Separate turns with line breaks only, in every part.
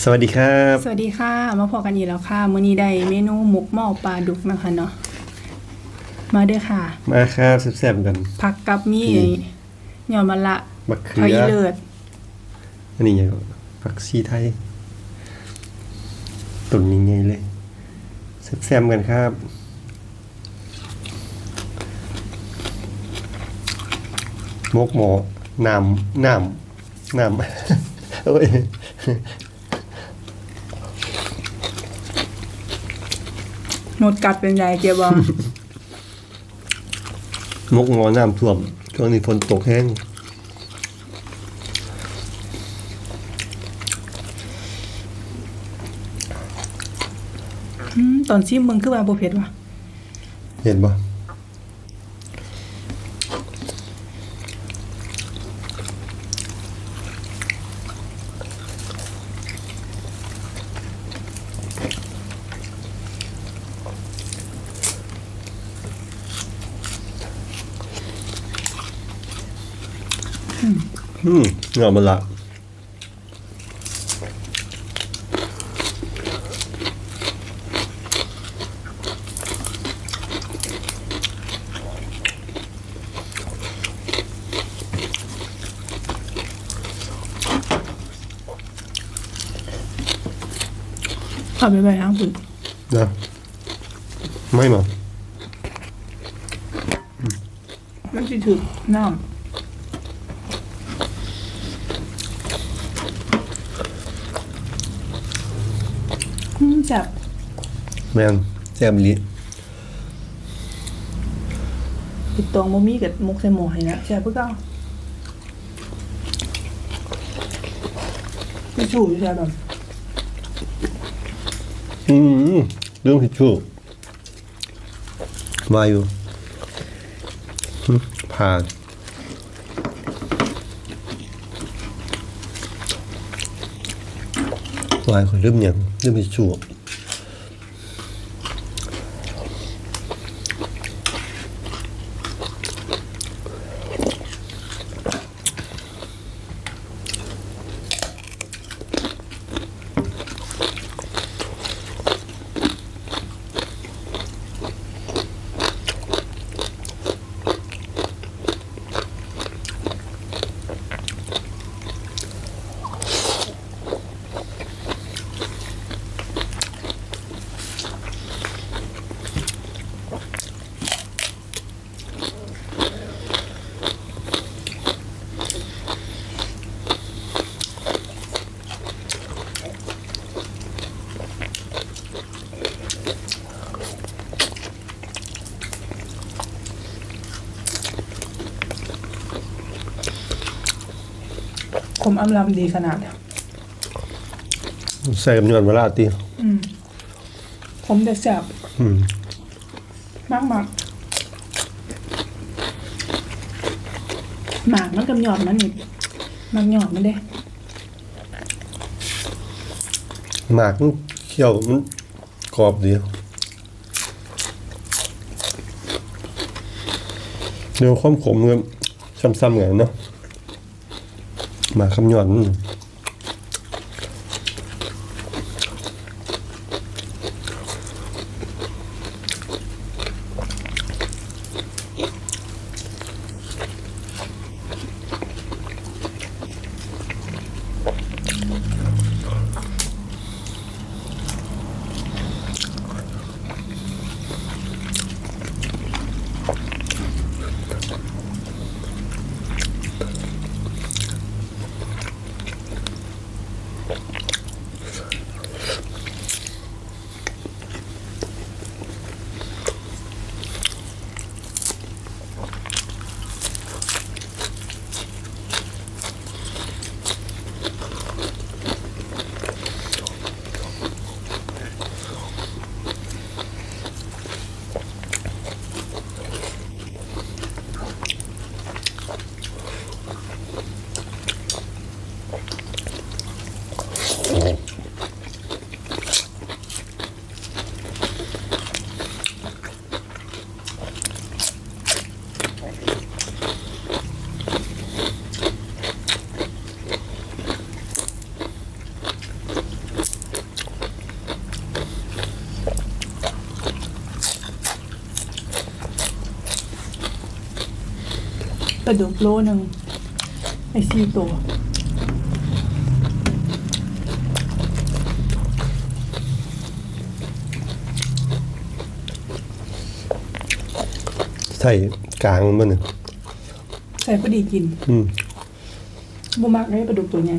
สวัสดีครับ
สวัสดีค่ะ มาพอกันอีกแล้วค่ะมื้อนี้ได้เมนูหมกหม้อปลาดุกนะคะเนาะมาเด้อค่ะ
มาครับแซ่บๆกัน
ผักกับมี
อืม
เหนียวมะละ
มะเขื
ผัก
อ
อีเลิศ
อันนี้ยังผักชีไทยตุ่นยังไงเลยแซ่บๆกันครับมกหมอน้ำน้ำน้ำ โอ้ย
หมดกัดเป็นไรเจียบอ
มกหมอน้ำท่วมช่วงนี้ฝนตกแห้ง
อืมตอนซิมมึงคือว่าบ่เผ็ดว่ะ
เห็นปะ อื มเงามันละ
เอาไปไว้ทางพุ่น
นะไม่มา
มันสิถึกน้ำ อืมจับ
แม่นแซ่บอีหลิ
ปิดตองบ่มีกับหมกใส่หม้อให้นะแซ่บคือเก่าพี่ชูอยู่แซ่บแบบ
อืมเรื่องทิชชู่วาอยู่หึผ่านวายคนเริ่มยังเริ่มทิชชู่
คมอำลำดีขนาด
ใส่กับยอนมาลาตี
ผมจะแซ่บ
อืม
มากมากหมากมันกับหยอดมันนี่หมากหยอดมันเด้
หมากมันเคี่ยวมันกรอบดีเดี๋ยวความขมเงินซ้ำๆกันเนาะห มาคำยอนมัน
ระดุกโลหนึ่งไอซี่ตัว
ใส่กลางมันน่ะ
ใส่พอดีกิน
อืม
บ่มักเลยปลาดุกตัวเนี้ย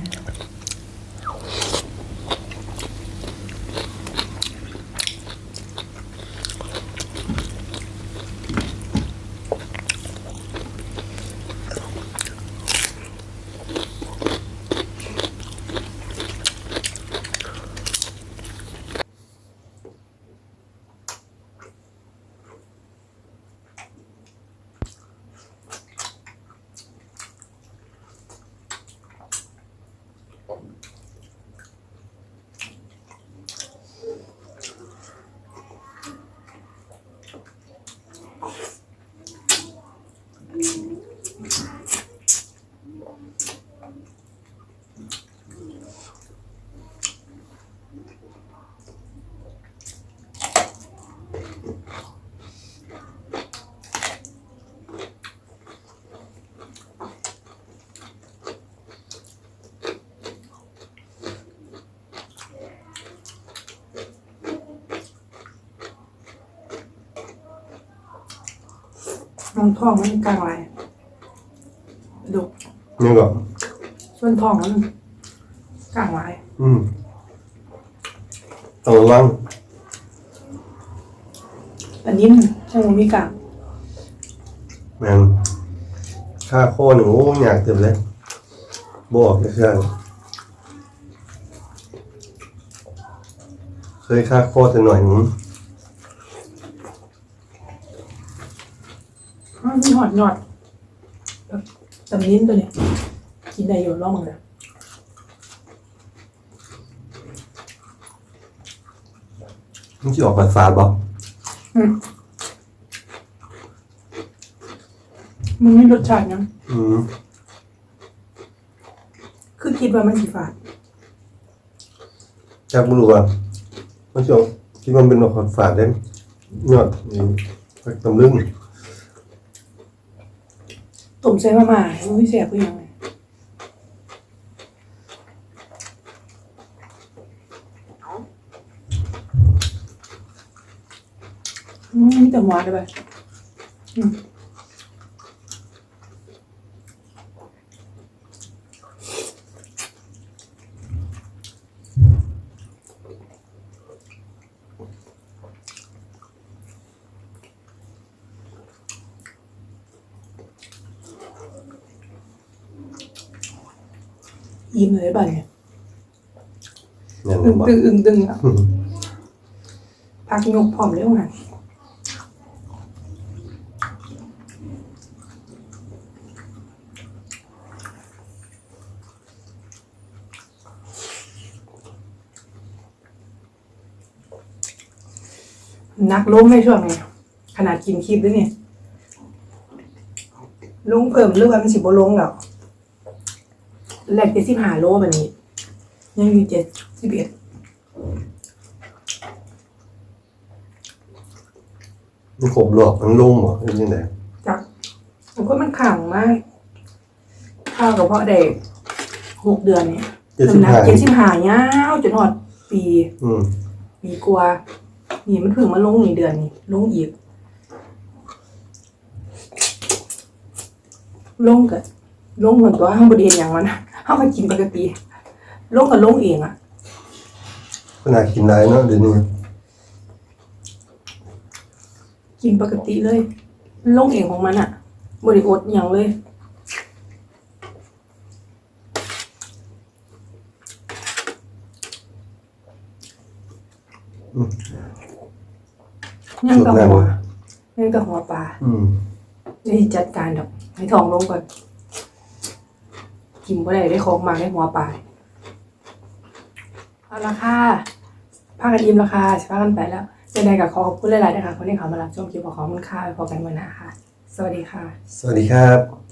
น้องท้องมันกลางไรปลาดุก
ยังก็
ส่วนท้องมันกลางไร
อืมต้องระวัง
แต่นิ่มใช่ไหมมีกลาง
แม่งค่าโคหนูอยากเต็มเลยบอกเลยครับเคยค่าโคแต่หน่อยหนึง
อ้าวมีหอดหยอดแต่นิ่มตัวนี้กินได้อยู่ รอบมึงเลย
มันจะออกประสาทบ่
มึงไม่รสชาติยัง
อืม
คือคิดว่ามันสีฝาด
จากบุรุษว่ามันจะออกคิดว่ามันเป็นออกฝาดได้ยอดนี่ผักตำลึง
ต้มใส่มาม่ามันไม่แสบก็ยังไงอื มมีแต่หัวเลยไปอืมยิ้มเลยบ้านเนี่ย
เนี่ย
อึ้
นะ
ง
บ่
ตึงอึ้งตึงอะ พักยกพร้อมเร็วหัน นักลงในช่วงนี้ขนาดกินคลิปด้วยเนี่ยลงเพิ่มหรือว่ามันสิบ่ลงแล้วแรกเจ็ดสิบห้าโลแบบนี้ ยังอยู่เจ็ดสิบเอ็ด
มันขบหลอกมันลุ่มเหรอเป็นยังไง
จากมันก็มันขังมากข้าวกับพ่อเด็กหกเดือนเนี่ย
เจ็ดสิบ
น้ำหนั
ห้าก
เจ็ดสิบห้ายาวจนหอดปี
อืม
ปีกว่า นี่มันเพิ่งมาลงนี่เดือนนี่ลงอีก ลงกับลงเหมือนตัวห้างบดีอย่างวะนะห้างก็กินปกติลงกับลงเองอะ
ขนาดกินได้เนาะเดี๋ยวนี้
กินปกติเลย ลงเองของมันอะบริอดอย่างเลย ยังกับหัวยังกับหัวปลา
อืม
นี่จัดการดอก ให้ทองลงก่อนกินก็ได้ได้ของมาได้หัวปลาเอาละค่ะพากันอิ่มราคาสิพากันไปแล้วจะได้กับขอขอบคุณหลายๆนะคะคนที่เขามารับชมคลิปของของคุณค่าไปพอกันวันหน้าค่ะ สวัสดีค่ะ
สวัสดีครับ